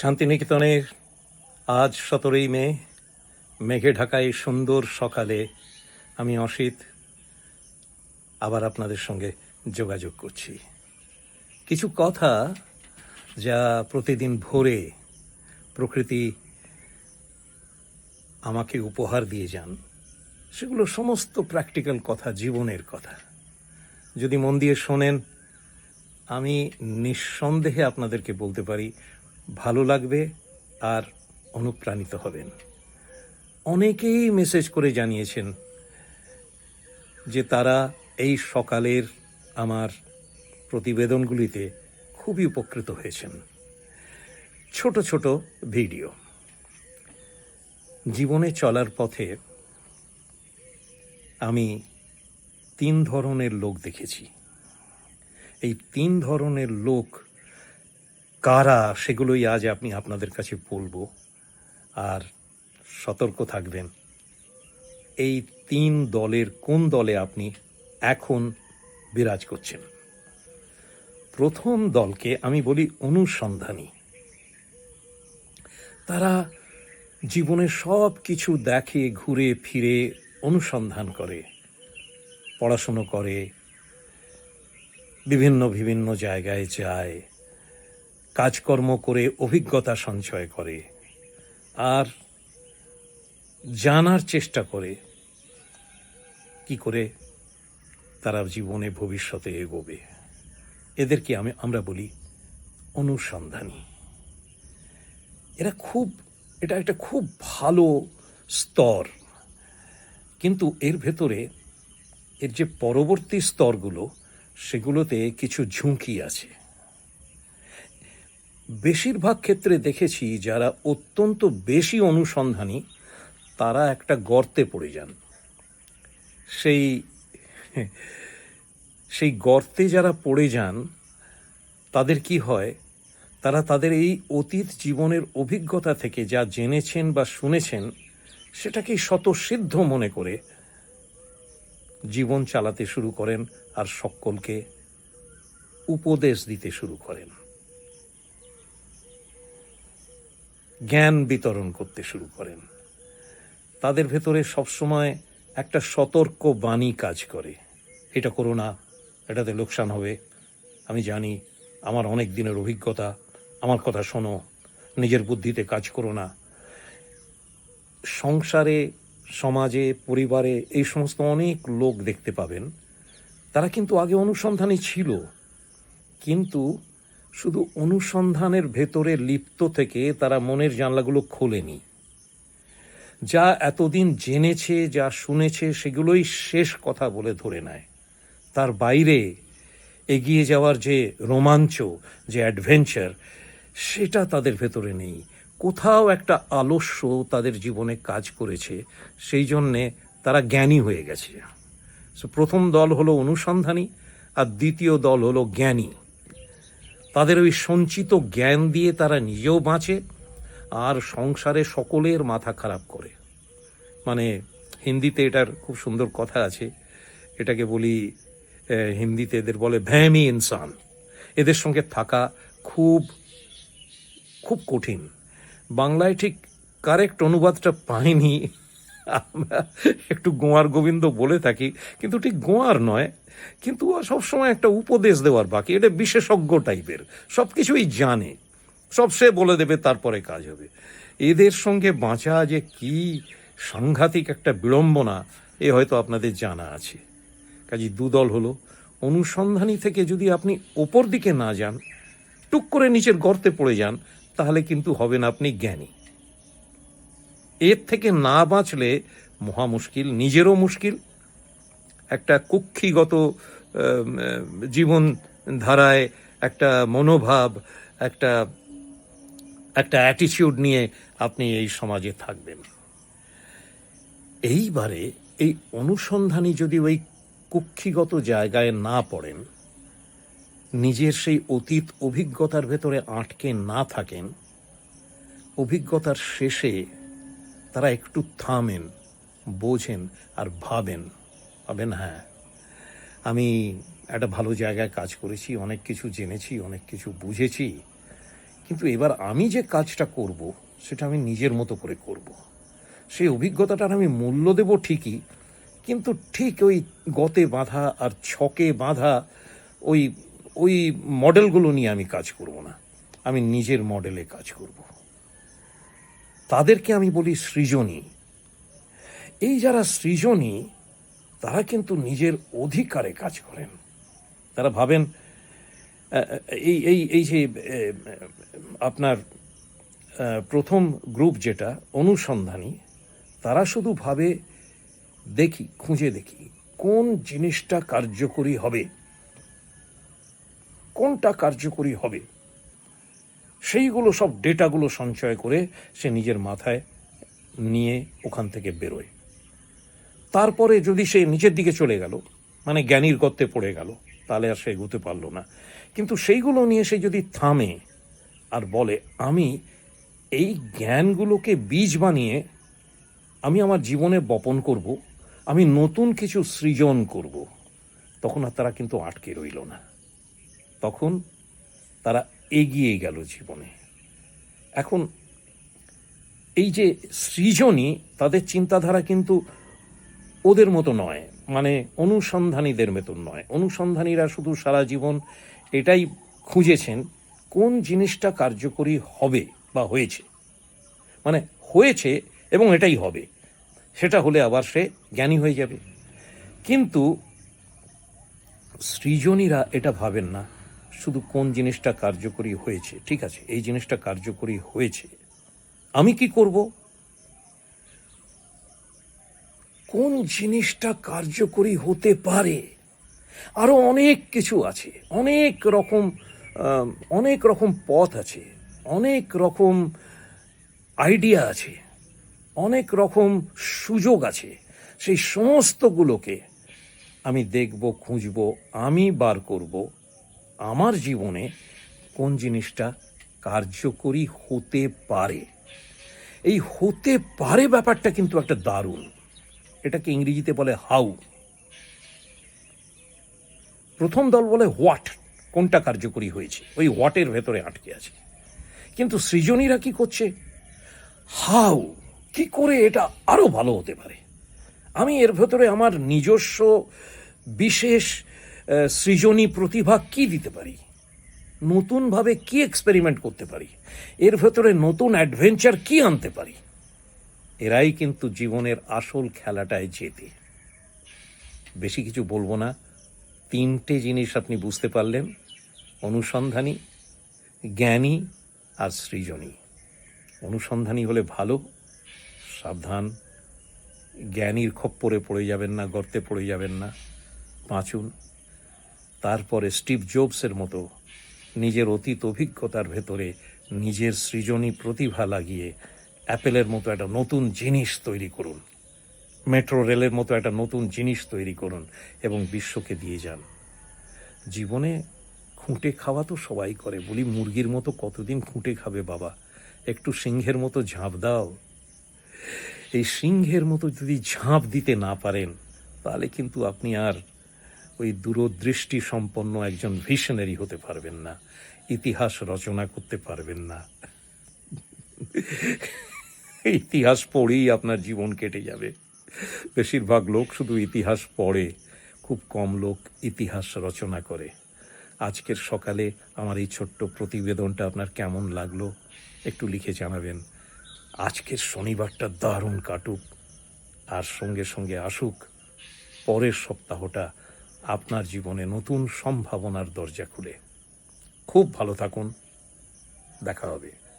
শান্তিনিকেতনের আজ সতেরোই মে, মেঘে ঢাকায় সুন্দর সকালে আমি অসিত, আবার আপনাদের সঙ্গে যোগাযোগ করছি। কিছু কথা যা প্রতিদিন ভোরে প্রকৃতি আমাকে উপহার দিয়ে যান, সেগুলো সমস্ত প্র্যাকটিক্যাল কথা, জীবনের কথা। যদি মন দিয়ে শোনেন, আমি নিঃসন্দেহে আপনাদেরকে বলতে পারি ভালো লাগবে আর অনুপ্রাণিত হবেন। অনেকেই মেসেজ করে জানিয়েছেন যে তারা এই সকালের আমার প্রতিবেদনগুলিতে খুবই উপকৃত হয়েছেন। ছোট ছোট ভিডিও। জীবনে চলার পথে আমি তিন ধরনের লোক দেখেছি। এই তিন ধরনের লোক কারা সেগুলোই আজ আপনি আপনাদের কাছে বলব। আর সতর্ক থাকবেন। এই তিন দলের কোন দলে আপনি এখন বিরাজ করছেন? প্রথম দলকে আমি বলি অনুসন্ধানী। তারা জীবনে সব কিছু দেখে, ঘুরে, ফিরে, অনুসন্ধান করে, পড়াশুনো করে, বিভিন্ন বিভিন্ন জায়গায় যায় কাজকর্ম করে অভিজ্ঞতা সঞ্চয় করে আর জানার চেষ্টা করে কি করে তারা জীবনে ভবিষ্যতে এগোবে। এদেরকে আমি, আমরা বলি অনুসন্ধানী। এরা খুব, এটা একটা খুব ভালো স্তর। কিন্তু এর ভেতরে এর যে পরবর্তী স্তরগুলো, সেগুলোতে কিছু ঝুঁকি আছে। বেশিরভাগ ক্ষেত্রে দেখেছি যারা অত্যন্ত বেশি অনুসন্ধানী, তারা একটা গর্তে পড়ে যান। সেই সেই গর্তে যারা পড়ে যান, তাদের কি হয়? তারা তাদের এই অতীত জীবনের অভিজ্ঞতা থেকে যা জেনেছেন বা শুনেছেন, সেটাকেই স্বতঃসিদ্ধ মনে করে জীবন চালাতে শুরু করেন আর সকলকে উপদেশ দিতে শুরু করেন। জ্ঞান বিতরণ করতে শুরু করেন। তাদের ভেতরে সবসময় একটা সতর্ক বাণী কাজ করে। এটা করো না, এটাতে লোকসান হবে। আমি জানি, আমার অনেক দিনের অভিজ্ঞতা, আমার কথা শোনো, নিজের বুদ্ধিতে কাজ করো না। সংসারে, সমাজে, পরিবারে এই সমস্ত অনেক লোক দেখতে পাবেন। তারা কিন্তু আগে অনুসন্ধানে ছিল। কিন্তু শুধু অনুসন্ধানের ভেতরে লিপ্ত থেকে তারা মনের জানলাগুলো খোলেনি। যা এতদিন জেনেছে, যা শুনেছে, সেগুলোই শেষ কথা বলে ধরে নেয়। তার বাইরে এগিয়ে যাওয়ার যে রোমাঞ্চ, যে অ্যাডভেঞ্চার, সেটা তাদের ভেতরে নেই। কোথাও একটা আলস্য তাদের জীবনে কাজ করেছে, সেই জন্যে তারা জ্ঞানী হয়ে গেছে। প্রথম দল হলো অনুসন্ধানী, আর দ্বিতীয় দল হলো জ্ঞানী। তাদের ওই সঞ্চিত জ্ঞান দিয়ে তারা নিজেও বাঁচে আর সংসারে সকলের মাথা খারাপ করে। মানে হিন্দিতে এটার খুব সুন্দর কথা আছে। এটাকে বলি হিন্দিতে এদের বলে ভ্যামি ইনসান। এদের সঙ্গে থাকা খুব খুব কঠিন। বাংলায় ঠিক কারেক্ট অনুবাদটা পাইনি। একটু গোয়ার গোবিন্দ বলে থাকি, কিন্তু ঠিক গোয়ার নয়, কিন্তু সবসময় একটা উপদেশ দেওয়ার বাকি। এটা বিশেষজ্ঞ টাইপের সব কিছুই জানে। সব সে বলে দেবে, তারপরে কাজ হবে। এদের সঙ্গে বাঁচা যে কি সাংঘাতিক একটা বিড়ম্বনা, এ হয়তো আপনাদের জানা আছে। কাজে দুদল হলো, অনুসন্ধানী থেকে যদি আপনি ওপর দিকে না যান, টুক করে নিচের গর্তে পড়ে যান, তাহলে কিন্তু হবেন আপনি জ্ঞানী। এর থেকে না বাঁচলে মহা মুশকিল, নিজেরও মুশকিল। একটা কুক্ষিগত জীবন ধারায় একটা মনোভাব, একটা একটা অ্যাটিটিউড নিয়ে আপনি এই সমাজে থাকবেন। এইবারে এই অনুসন্ধানী যদি ওই কুক্ষিগত জায়গায় না পড়েন, নিজের সেই অতীত অভিজ্ঞতার ভেতরে আটকে না থাকেন, অভিজ্ঞতার শেষে তারা একটু থামেন, বোঝেন আর ভাবেন। ভাবেন হ্যাঁ। আমি একটা ভালো জায়গায় কাজ করেছি, অনেক কিছু জেনেছি, অনেক কিছু বুঝেছি। কিন্তু এবার আমি যে কাজটা করব, সেটা আমি নিজের মতো করে করব। সেই অভিজ্ঞতাটার আমি মূল্য দেব ঠিকই, কিন্তু ঠিক ওই গতে বাঁধা আর ছকে বাঁধা, ওই ওই মডেলগুলো নিয়ে আমি কাজ করব না। আমি নিজের মডেলে কাজ করব। তাদেরকে আমি বলি সৃজনী। এই যারা সৃজনী, তারা কিন্তু নিজের অধিকারে কাজ করেন। তারা ভাবেন এই এই এই যে আপনার প্রথম গ্রুপ যেটা, অনুসন্ধানী, তারা শুধু ভাবে, দেখি, খুঁজে দেখি, কোন জিনিসটা কার্যকরী হবে। কোনটা কার্যকরী হবে? সেইগুলো সব ডেটাগুলো সঞ্চয় করে সে নিজের মাথায় নিয়ে ওখান থেকে বেরোয়। তারপরে যদি সে নিচের দিকে চলে গেল মানে জ্ঞানীর গর্তে পড়ে গেল, তাহলে আর সে এগোতে পারল না। কিন্তু সেইগুলো নিয়ে সে যদি থামে আর বলে, আমি এই জ্ঞানগুলোকে বীজ বানিয়ে আমি আমার জীবনে বপন করব, আমি নতুন কিছু সৃজন করব, তখন আর তারা কিন্তু আটকে রইল না। তখন তারা এগিয়ে গেল জীবনে। এখন এই যে সৃজনী, তাদের চিন্তাধারা কিন্তু ওদের মতো নয় মানে অনুসন্ধানীদের মতন নয়। অনুসন্ধানীরা শুধু সারা জীবন এটাই খুঁজেছেন, কোন জিনিসটা কার্যকরী হবে বা হয়েছে। মানে হয়েছে এবং এটাই হবে, সেটা হলে আবার সে জ্ঞানী হয়ে যাবে। কিন্তু সৃজনীরা এটা ভাবেন না। শুধু কোন জিনিসটা কার্যকরী হয়েছে, ঠিক আছে, এই জিনিসটা কার্যকরী হয়েছে, আমি কি করব? কোন জিনিসটা কার্যকরী হতে পারে? আরও অনেক কিছু আছে, অনেক রকম অনেক রকম পথ আছে, অনেক রকম আইডিয়া আছে, অনেক রকম সুযোগ আছে, সেই সমস্তগুলোকে আমি দেখব, খুঁজব, আমি বার করব আমার জীবনে কোন জিনিসটা কার্যকরী হতে পারে? এই হতে পারে ব্যাপারটা কিন্তু একটা দারুণ। এটাকে ইংরেজিতে বলে হাউ প্রথম দল বলে হোয়াট কোনটা কার্যকরী হয়েছে? ওই হোয়াটের ভেতরে আটকে আছে। কিন্তু সৃজনীরা কি করছে? হাউ কি করে এটা আরও ভালো হতে পারে? আমি এর ভেতরে আমার নিজস্ব বিশেষ সৃজনী প্রতিভা কি দিতে পারি? নতুনভাবে কি এক্সপেরিমেন্ট করতে পারি? এর ভেতরে নতুন অ্যাডভেঞ্চার কি আনতে পারি? এরাই কিন্তু জীবনের আসল খেলাটায় জেতে। বেশি কিছু বলব না। তিনটে জিনিস আপনি বুঝতে পারলেন। অনুসন্ধানী, জ্ঞানী আর সৃজনী। অনুসন্ধানী হলে ভালো। সাবধান। জ্ঞানীর খপ্পরে পড়ে যাবেন না, গর্তে পড়ে যাবেন না। বাঁচুন। তারপরে স্টিভ জোবসের মতো নিজের অতীত অভিজ্ঞতার ভেতরে নিজের সৃজনী প্রতিভা লাগিয়ে অ্যাপেলের মতো একটা নতুন জিনিস তৈরি করুন। মেট্রো রেলের মতো একটা নতুন জিনিস তৈরি করুন এবং বিশ্বকে দিয়ে যান। জীবনে খুঁটে খাওয়া তো সবাই করে। বলি, মুরগির মতো কতদিন খুঁটে খাবে বাবা? একটু সিংহের মতো ঝাঁপ দাও। এই সিংহের মতো যদি ঝাঁপ দিতে না পারেন, তাহলে কিন্তু আপনি আর ওই দূরদৃষ্টি সম্পন্ন একজন ভিশনারি হতে পারবেন না। ইতিহাস রচনা করতে পারবেন না। ইতিহাস পড়েই আপনার জীবন কেটে যাবে। বেশিরভাগ লোক শুধু ইতিহাস পড়ে, খুব কম লোক ইতিহাস রচনা করে। আজকের সকালে আমার এই ছোট্ট প্রতিবেদনটা আপনার কেমন লাগল একটু লিখে জানাবেন। আজকের শনিবারটা দারুণ কাটুক। আর সঙ্গে সঙ্গে আসুক, পরের সপ্তাহটা আপনার জীবনে নতুন সম্ভাবনার দরজা খুলে। খুব ভালো থাকুন। দেখা হবে।